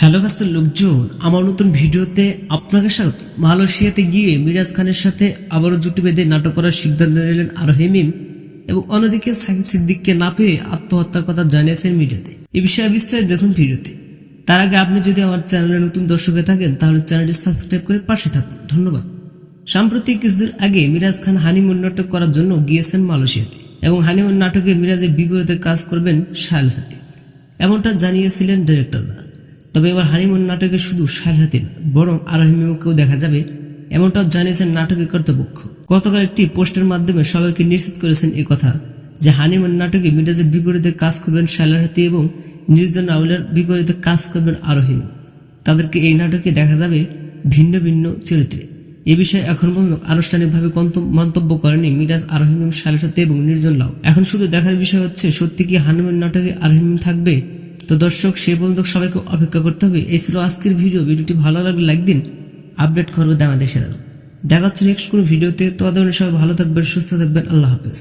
Hello কাস্তের লোকজন, আমার নতুন ভিডিওতে আপনাকে স্বাগত। মালয়েশিয়াতে গিয়ে মিরাজ খানের সাথে আবারও জুটি বেঁধে নাটক করার সিদ্ধান্ত নিলেন আর হেমিম এবং অন্যদিকে সাকিব সিদ্দিককে না পেয়ে আত্মহত্যার কথা জানিয়েছেন মিডিয়াতে এই বিষয়ে বিস্তারিত দেখুন ভিডিওতে। তার আগে আপনি যদি আমার চ্যানেলে নতুন দর্শক হয়ে থাকেন, তাহলে চ্যানেলটি সাবস্ক্রাইব করে পাশে থাকুন। ধন্যবাদ। সাম্প্রতিক কিছুদিন আগে মিরাজ খান হানিমুন নাটক করার জন্য গিয়েছেন মালয়েশিয়াতে এবং হানিমুন নাটকে মিরাজের বিপরীতে কাজ করবেন শাহেল হাতি। এমনটা জানিয়েছিলেন ডিরেক্টররা তবে এবার হানিমুন নাটকে শুধু নয় বরং আরোহিমকেও দেখা যাবে এমনটাও জানিয়েছেন নাটকের কর্তৃপক্ষ। গতকাল একটি পোস্টের মাধ্যমে সবাইকে নিশ্চিত করেছেন কথা, যে হানিমুন নাটকে মিরাজের বিপরীতে কাজ করবেন শালাহাতি এবং নির্জন আউলের বিপরীতে কাজ করবেন আরোহিম তাদেরকে এই নাটকে দেখা যাবে ভিন্ন ভিন্ন চরিত্রে। এ বিষয়ে এখন পর্যন্ত আনুষ্ঠানিকভাবে মন্তব্য করেনি মিরাজ আরহিম সালেসাতে এবং নির্জন লাউ এখন শুধু দেখার বিষয় হচ্ছে, সত্যি কি হানুমান নাটকে আরহিম থাকবে? তো দর্শক সে পর্যন্ত সবাইকে অপেক্ষা করতে হবে। এই ছিল আজকের ভিডিও। ভিডিওটি ভালো লাগলে লাইক দিন, আপডেট করবে আমাদের সাথে দেখা হচ্ছে নেক্সট কোনো ভিডিওতে। তো সবাই ভালো থাকবেন, সুস্থ থাকবেন। আল্লাহ হাফেজ।